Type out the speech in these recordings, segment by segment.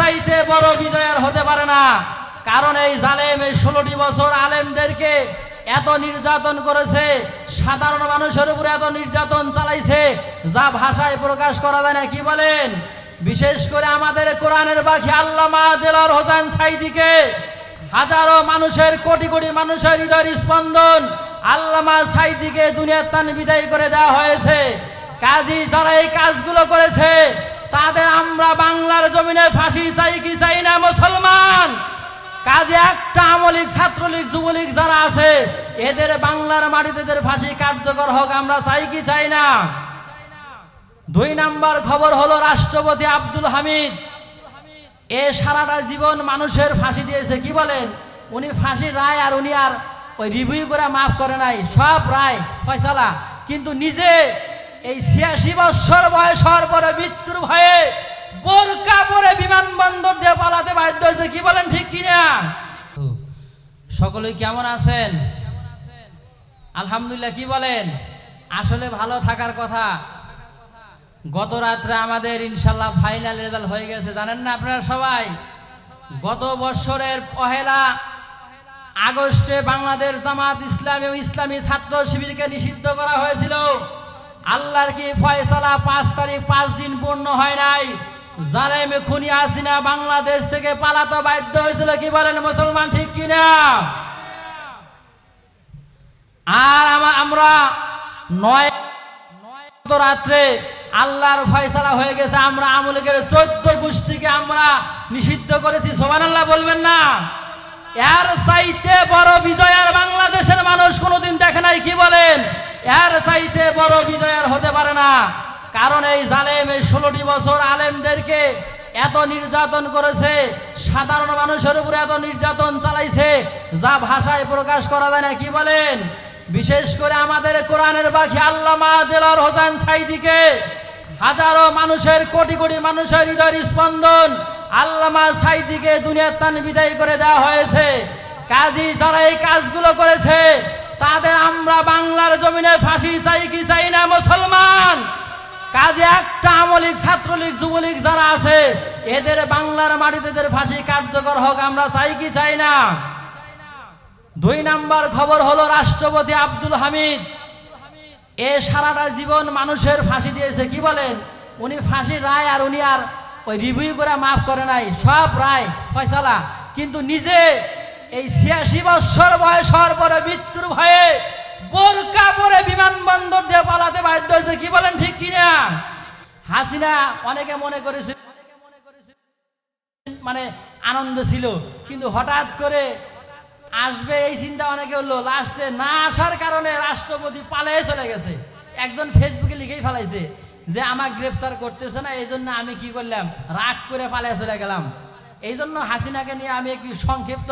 চাইতে বড় বিজয় আর হতে পারে না। কারণ এই জালেম, এই ষোলোটি বছর আলেমদেরকে এত নির্যাতন করেছে, সাধারণ মানুষের উপরে এত নির্যাতন চালাইছে, যা ভাষায় প্রকাশ করা যায় না। কি বলেন? বিশেষ করে আমাদের কোরআনের বাকি আল্লামা দেলার হোসেন সাইদিকে হাজারো মানুষের, কোটি কোটি মানুষের হৃদয় স্পন্দন আল্লামা সাইদিকে দুনিয়ার তান বিদায় করে দেওয়া হয়েছে। কাজী যারা এই কাজগুলো করেছে তাদের আমরা বাংলার জমিনে ফাঁসি চাই কি চাই না, মুসলমান? কাজে একটা আমলিক, ছাত্রলীগ, যুবলীগ যারা আছে, এদের বাংলার মাটিতে এদের ফাঁসি কার্যকর হোক, আমরা চাই কি চাই না? দুই নাম্বার খবর হলো রাষ্ট্রপতি আব্দুল হামিদ। এ সারাটা জীবন মানুষের ফাঁসি দিয়েছে, কি বলেন? উনি ফাঁসির রায় আর উনি আর ওই রিভিউ করে মাফ করে নাই, সব রায়, ফয়সালা। কিন্তু নিজে এই ছিয়াশি বৎসর বয়স পরে মৃত্যুর ভয়ে বোরকা পরে বিমানবন্দর দিয়ে পালাতে বাধ্য হয়েছে। কি বলেন, ঠিক কিনা সকলেই কেমন আছেন? আলহামদুলিল্লাহ, কি বলেন? আসলে ভালো থাকার কথা। গত রাত্রে আমাদের ইনশাল্লাহ ফাইনাল রেজাল্ট হয়ে গেছে। জানেন না আপনারা সবাই? গত বছরের পহেলা আগস্টে বাংলাদেশ জামাত ইসলাম এবং ইসলামী ছাত্র শিবিরকে নিষিদ্ধ করা হয়েছিল। আল্লাহর কি ফয়সালা পাঁচ তারিখ পাঁচ দিন পূর্ণ হয় নাই? জালেমে খুনি আসিনা, বাংলাদেশ থেকে পালাতে বাধ্য হয়েছিল, কি বলেন মুসলমান ঠিক কিনা? আর আমা- আমরা নয় রাত্রে আল্লাহর ফয়সালা হয়ে গেছে, আমরা আমলকের চোদ্দ গোষ্ঠীকে আমরা নিষিদ্ধ করেছি সোমান আল্লাহ বলবেন না? এর চাইতে বড় বিজয় আর বাংলাদেশের মানুষ কোনোদিন দেখে নাই কি বলেন এর চাইতে বড় বিজয় আর হতে পারে না কারণ এই জালেম এই ষোলোটি বছর আলেমদেরকে এত নির্যাতন করেছে, সাধারণ মানুষের উপরে এত নির্যাতন চালাইছে, যা ভাষায় প্রকাশ করা যায় না, কি বলেন? বিশেষ করে আমাদের কোরআনের বাকি আল্লামা সাইদিকে হাজারো মানুষের, কোটি কোটি মানুষের হৃদয় স্পন্দন আল্লামা সাইদিকে দুনিয়ার তান বিদায় করে দেওয়া হয়েছে। কাজী যারা এই কাজগুলো করেছে, তাদের আমরা বাংলার জমিনে ফাঁসি চাই কি চাই না? কাজে একটা আমলিক, ছাত্রলীগ, যুবলীগ যারা আছে, এদের বাংলার মাটিতে এদের ফাঁসি কার্যকর হোক, আমরা চাই কি চাই না? দুই নাম্বার খবর হলো রাষ্ট্রপতি আব্দুল হামিদ। এ সারাটা জীবন মানুষের ফাঁসি দিয়েছে, কি বলেন? উনি ফাঁসির রায় আর উনি আর ওই রিভিউ করে মাফ করে নাই, সব রায়, ফয়সালা। কিন্তু নিজে এই ছিয়াশি বৎসর বয়স হওয়ার পরে মৃত্যুর ভয়ে বোরকা পরে বিমানবন্দর দিয়ে পালাতে বাধ্য হয়েছে কি বলেন ঠিক কিনা হাসিনা অনেকে মনে করেছে মানে আনন্দ ছিল, কিন্তু হঠাৎ করে আসবে এই চিন্তা অনেকে হলো লাস্টে না আসার কারণে রাষ্ট্রপতি পালিয়ে চলে গেছে। একজন ফেসবুকে লিখেই ফেলাইছে যে, আমাকে গ্রেপ্তার করতেছে না এই জন্য আমি কি করলাম? রাগ করে পালিয়ে চলে গেলাম। এই জন্য হাসিনাকে নিয়ে আমি একটি সংক্ষিপ্ত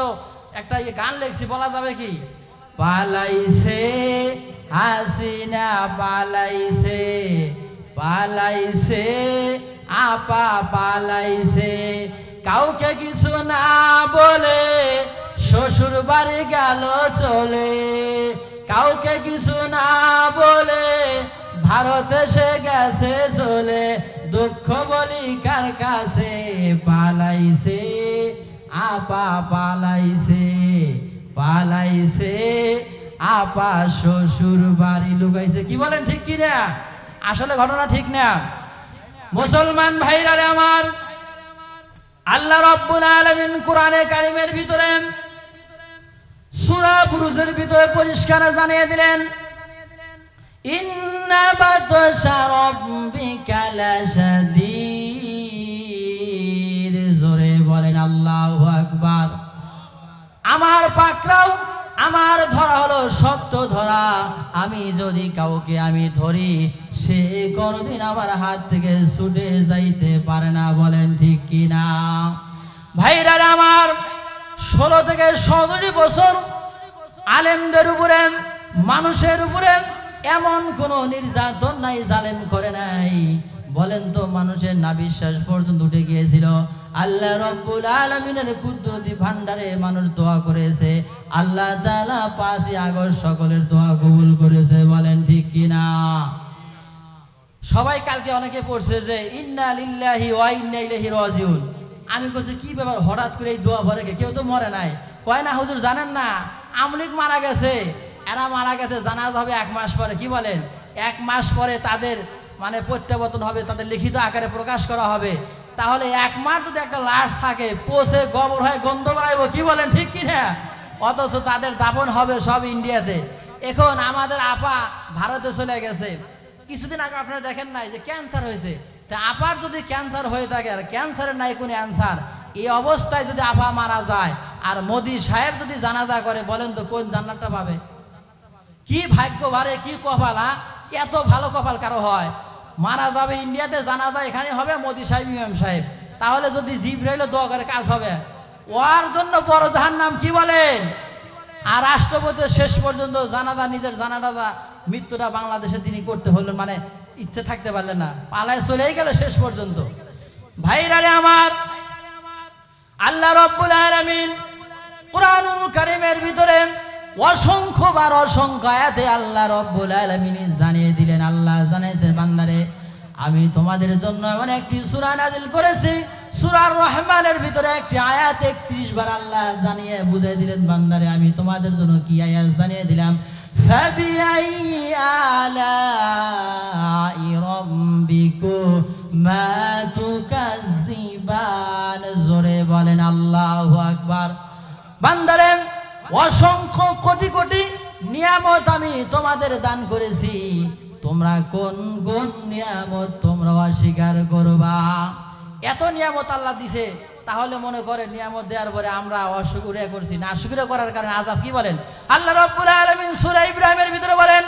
একটা ইয়ে গান লিখছি, বলা যাবে কি? পালাইছে, হাসিনা পালাইছে। পালাইছে, আপা পালাইছে। কাউকে কিছু না বলে, শ্বশুর বাড়ি গেল চলে। কাউকে কিছু না বলে, ভারতে সে গেছে চলে। দুঃখ বলি কার কাছে? পালাইছে, আপা পালাইছে পালাইছে, আপা শ্বশুর বাড়ি লুকাইছে। কি বলেন ঠিক কি না আসলে ঘটনা ঠিক না। মুসলমান ভাইরা রে আমার, আল্লাহ রব্বুল আলামিন কোরআনে কারিমের ভিতরে, সূরা বুরুজের ভিতরে পরিষ্কার জানিয়ে দিলেন জোরে বলেন, আল্লাহু আকবার। আমার পাকরাও আমার ধরা হলো সত্য ধরা। আমি যদি কাউকে আমি ধরি, সে কোনোদিন আমার হাত থেকে ছুটে যাইতে পারে না, বলেন ঠিক কি না? ভাইরা আমার, ষোলো থেকে সতেরো বছর আলেমদের উপরে, মানুষের উপরে এমন কোনো নির্যাতন নাই, জালেম করে নাই। বলেন তো মানুষের না বিশ্বাস পর্যন্ত উঠে গিয়েছিল। আল্লাহ রব্বুল আলমিনের কুদরতি ভান্ডারে মানুষ দোয়া করেছে। আল্লাহ তালা পাঁচই আগস্ট সকলের দোয়া কবুল করেছে, বলেন ঠিক কিনা? সবাই কালকে অনেকে পড়ছে যে, ইন্না লিল্লাহি ওয়া ইন্না ইলাইহি রাজিউন। আমি বলছি, কি ব্যাপার? হঠাৎ করে এই দোয়া ভরে? কেউ তো মরে নাই। কয়, না হুজুর, জানেন না, আমলিক মারা গেছে। এরা মারা গেছে জানা হবে এক মাস পরে। কি বলেন? এক মাস পরে তাদের মানে প্রত্যাবর্তন হবে, তাদের লিখিত আকারে প্রকাশ করা হবে। তাহলে এক মাস যদি একটা লাশ থাকে, পোষে গোবর হয়, গন্ধ বাড়াইব, কি বলেন, ঠিক কি না? অথচ তাদের দাপন হবে সব ইন্ডিয়াতে। এখন আমাদের আপা ভারতে চলে গেছে। কিছুদিন আগে আপনারা দেখেন নাই যে ক্যান্সার হয়েছে। তা আপার যদি ক্যান্সার হয়ে থাকে, আর ক্যান্সারের নাই কোনো অ্যান্সার, এই অবস্থায় যদি আপা মারা যায়, আর মোদি সাহেব যদি জানাজা করে, বলেন তো কোন জান্নাতটা পাবে? কি ভাগ্য ভারে কি কপাল? এত ভালো কপাল কারও হয়। মারা যাবে, ইন্ডিয়াতে জানাজা এখানে হবে মোদি সাহেব, ইমাম সাহেব। তাহলে যদি জীব রইলে দোয়া করে, কাজ হবে। ওর জন্য বড় জাহান নাম কি বলেন? আর রাষ্ট্রপতি শেষ পর্যন্ত জানাজা, নিজের জানাজা, মৃত্যুটা বাংলাদেশে তিনি করতে হলেন মানে ইচ্ছে থাকতে পারলেন না। পালায় চলেই গেল শেষ পর্যন্ত। ভাইরা রে আমার, আল্লাহ রব্বুল আলামিন কোরআনুল কারীমের ভিতরে অসংখ্য বার অসংখ্য আয়াতে আল্লাহ রব্বুল আলামিন জানিয়ে দিলেন, আল্লাহ জানিয়েছেন বান্দারে, আমি তোমাদের জন্য এমন একটি সুরা নাজিল করেছি। সুরার রহমানের ভিতরে একটি আয়াত 31 বার আল্লাহ জানিয়ে বুঝিয়ে দিলেন, বান্দারে, আমি তোমাদের জন্য কি আয়াত জানিয়ে দিলাম? জোরে বলেন আল্লাহু আকবার। বান্দারে অসংখ্য কোটি কোটি নিয়ামত আমি তোমাদের দান করেছি। তোমরা কোন কোন নিয়ামত তোমরা অস্বীকার করবা? এত নিয়ামত আল্লাহ দিছে, তাহলে মনে করে নিয়ামত দেওয়ার পরে আমরা অশুকুরিয়া করছি। না, অশুকুরিয়া করার কারণে আজাব কি বলেন? আল্লাহ রাব্বুল আলামিন সূরা ইব্রাহিমের ভিতরে বলেন,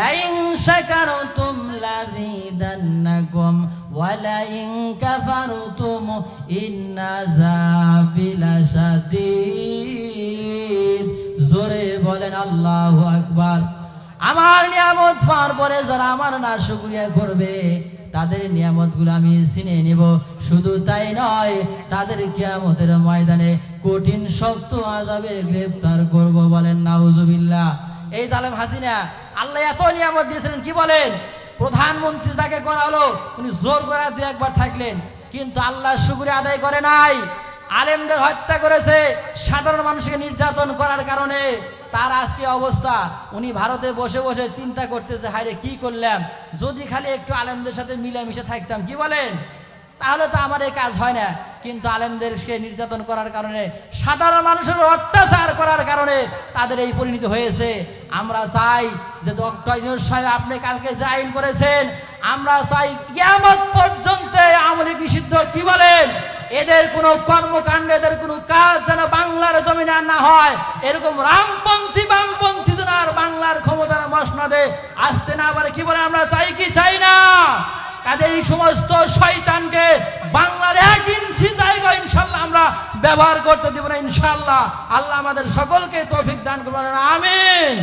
লাইন শাকারতুম লাযিদান্নাকুম ওয়া লাইন কাফারতুম ইন্না যাবিলা শাদীদ। জোরে বলেন, আল্লাহ আকবার। আমার নিয়ামত পাওয়ার পরে যারা আমার না শুকরিয়া করবে, তাদের নিয়ামতগুলো আমি চিনে নিব। শুধু তাই নয়, তাদের কিয়ামতের ময়দানে কঠিন, শক্ত আজাবে গ্রেফতার করব বলেন, নাউজুবিল্লাহ। এই জালেম হাসিনা, আল্লাহ এত নিয়ামত দিয়েছিলেন, কি বলেন? প্রধানমন্ত্রী যাকে করা হলো, উনি জোর করে দু একবার থাকলেন, কিন্তু আল্লাহ শুকুরে আদায় করে নাই। আলেমদের হত্যা করেছে, সাধারণ মানুষকে নির্যাতন করার কারণে। তার আজকে অবস্থা, উনি ভারতে বসে বসে চিন্তা করতেছে, হায়রে, কি করলাম? যদি খালি একটু আলেমদের সাথে মিলেমিশে থাকতাম, কি বলেন? তাহলে তো আমার এই কাজ হয় না। কিন্তু আলেমদেরকে নির্যাতন করার কারণে, সাধারণ মানুষের অত্যাচার করার কারণে তাদের এই পরিণতি হয়েছে। আমরা চাই যে ডক্টর সাহেব আপনি কালকে যে আইন করেছেন, আমরা চাই কিয়ামত পর্যন্ত আমলি নিষিদ্ধ, কি বলেন? এদের কোনো কর্মকাণ্ড, এদের কোনো কাজ যেন বাংলার জমিনে না হয়। এরকম রামপন্থী, বামপন্থী যেন আর বাংলার ক্ষমতার মসনদে আসতে না পারে, কি বলে আমরা চাই কি চাই না? কাজে এই সমস্ত শয়তানকে বাংলার এক ইঞ্চি জায়গা ইনশাল্লাহ আমরা ব্যবহার করতে দিব না, ইনশাল্লাহ। আল্লাহ আমাদের সকলকে তৌফিক দান করবেন আমিন।